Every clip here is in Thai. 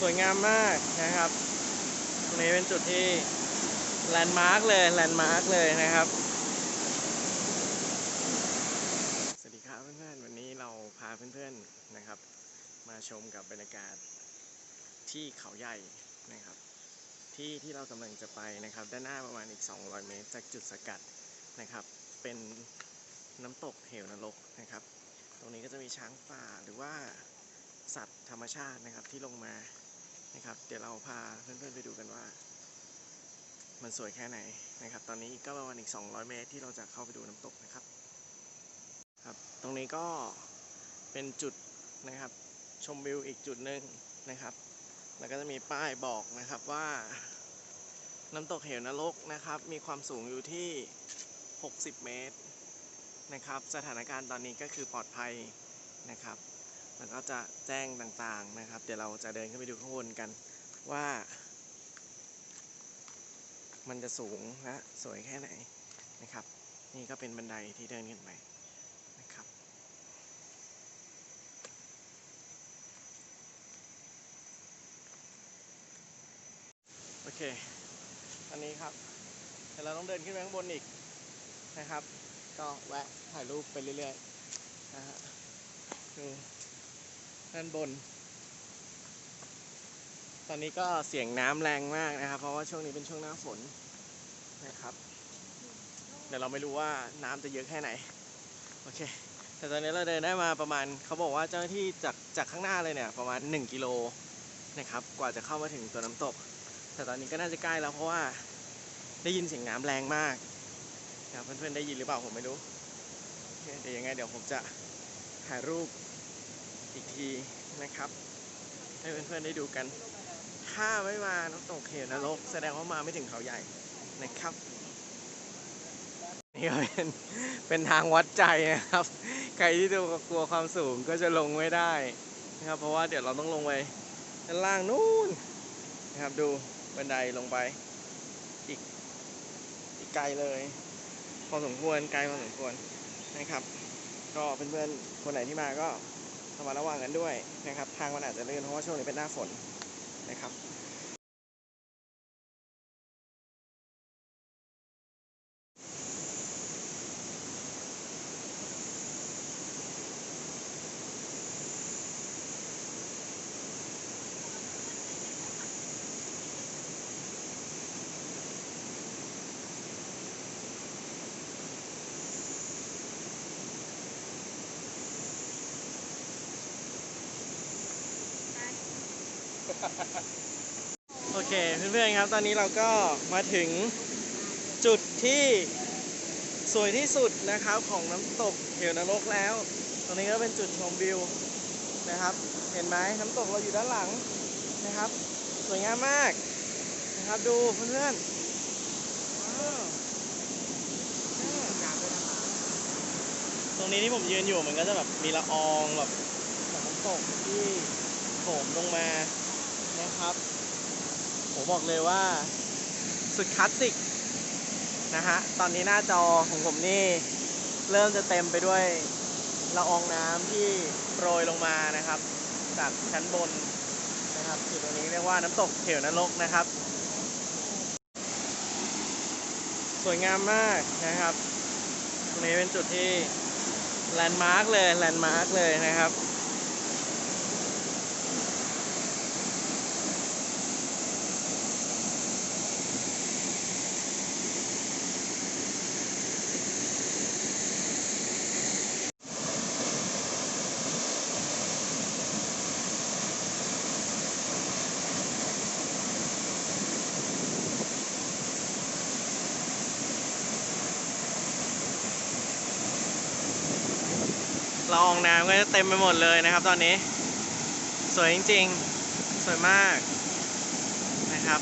สวยงามมากนะครับตรงนี้เป็นจุดที่แลนด์มาร์กเลยแลนด์มาร์กเลยนะครับ สวัสดีครับเพื่อนๆวันนี้เราพาเพื่อนๆนะครับ มาชมกับบรรยากาศที่เขาใหญ่นะครับ ที่ที่เรากำลังจะไปนะครับ ด้านหน้าประมาณอีก 200 เมตร จากจุดสกัดนะครับ เป็นน้ำตกเหวนรกนะครับ ตรงนี้ก็จะมีช้างป่าหรือว่าสัตว์ธรรมชาตินะครับที่ลงมา นะครับ เดี๋ยวเราพาเพื่อนๆไปดูกันว่า มันสวยแค่ไหนนะครับ ตอนนี้ก็ประมาณอีก 200 เมตรที่เราจะเข้าไปดูน้ำตกนะครับ ครับ ตรงนี้ก็เป็นจุดนะครับ ชมวิวอีกจุดหนึ่งนะครับ แล้วก็จะมีป้ายบอกนะครับว่าน้ำตกเหวนรกนะครับ มีความสูงอยู่ที่ 60 เมตรนะครับ สถานการณ์ตอนนี้ก็คือปลอดภัยนะครับ แล้วก็จะแจ้งต่างๆนะครับ เดี๋ยวเราจะเดินขึ้นไปดูข้างบนกันว่า มันจะสูงและสวยแค่ไหนนะครับ นี่ก็เป็นบันไดที่เดินขึ้นไปนะครับโอเคอันนี้ครับเดี๋ยวเราต้องเดินขึ้นไปข้างบนอีกนะครับ ก็แวะถ่ายรูปไปเรื่อยๆนะฮะดู ด้านบน ตอนนี้ก็เสียงน้ำแรงมากนะครับ เพราะว่าช่วงนี้เป็นช่วงหน้าฝนนะครับเดี๋ยวเราไม่รู้ว่าน้ำจะเยอะแค่ไหน โอเค แต่ตอนนี้เราเดินได้มาประมาณเขาบอกว่าเจ้าหน้าที่จากจากข้างหน้าเลยเนี่ยประมาณ 1 กิโลนะครับ กว่าจะเข้ามาถึงตัวน้ำตก แต่ตอนนี้ก็น่าจะใกล้แล้วเพราะว่าได้ยินเสียงน้ำแรงมากนะครับเพื่อนๆได้ยินหรือเปล่าผมไม่รู้โอเคเดี๋ยวยังไงเดี๋ยวผมจะถ่ายรูป อีกทีนะครับ ให้เพื่อนๆได้ดูกัน ถ้าไม่มาน้ำตกเหวนรก แสดงว่ามาไม่ถึงเขาใหญ่นะครับ นี่ก็เป็นเป็นทางวัดใจนะครับ ใครที่ดูกลัวความสูงก็จะลงไม่ได้นะครับ เพราะว่าเดี๋ยวเราต้องลงไปด้านล่างนู่นนะครับดูบันไดลงไปอีกอีกไกลเลยพอสมควรไกลพอสมควรนะครับ ก็เพื่อนๆคนไหนที่มาก็ ระมัดระวังกันด้วยนะครับ ทางมันอาจจะลื่นเพราะว่าช่วงนี้เป็นหน้าฝนนะครับ โอเคเพื่อนๆครับ ตอนนี้เราก็มาถึงจุดที่สวยที่สุดนะครับของน้ำตกเหวนรกแล้ว ตรงนี้ก็เป็นจุดชมวิวนะครับ เห็นไหมน้ำตกเราอยู่ด้านหลังนะครับ สวยงามมากนะครับดูเพื่อนๆตรงนี้ที่ผมยืนอยู่มันก็จะแบบมีละอองแบบน้ำตกที่โถมลงมา นะครับ ผมบอกเลยว่าสุดคลาสสิกนะฮะ ตอนนี้หน้าจอของผมนี่ เริ่มจะเต็มไปด้วยละอองน้ำที่โปรยลงมานะครับ จากชั้นบนนะครับจุดตรงนี้เรียกว่าน้ำตกเหวนรกนะครับ สวยงามมากนะครับ ตรงนี้เป็นจุดที่แลนด์มาร์กเลยแลนด์มาร์กเลยนะครับ ละอองน้ำก็จะเต็มไปหมดเลยนะครับ ตอนนี้ สวยจริงๆ สวยมากนะครับ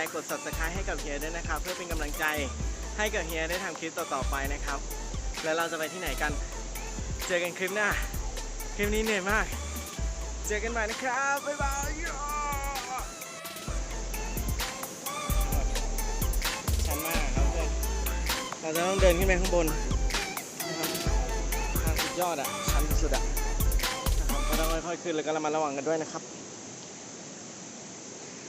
ร์ กด subscribe ให้กับเฮียด้วยนะครับ เพื่อเป็นกำลังใจให้กับเฮียได้ทำคลิปต่อๆไปนะครับ แล้วเราจะไปที่ไหนกัน เจอกันคลิปหน้า คลิปนี้เหนื่อยมาก เจอกันใหม่นะครับ บ๊ายบายชันมากครับเพื่อนเราจะต้องเดินขึ้นไปข้างบนนะครับทางสุดยอดอะ ชันสุดอะนะครับก็ต้องค่อยๆขึ้นแล้วก็ระมัดระวังกันด้วยนะครับ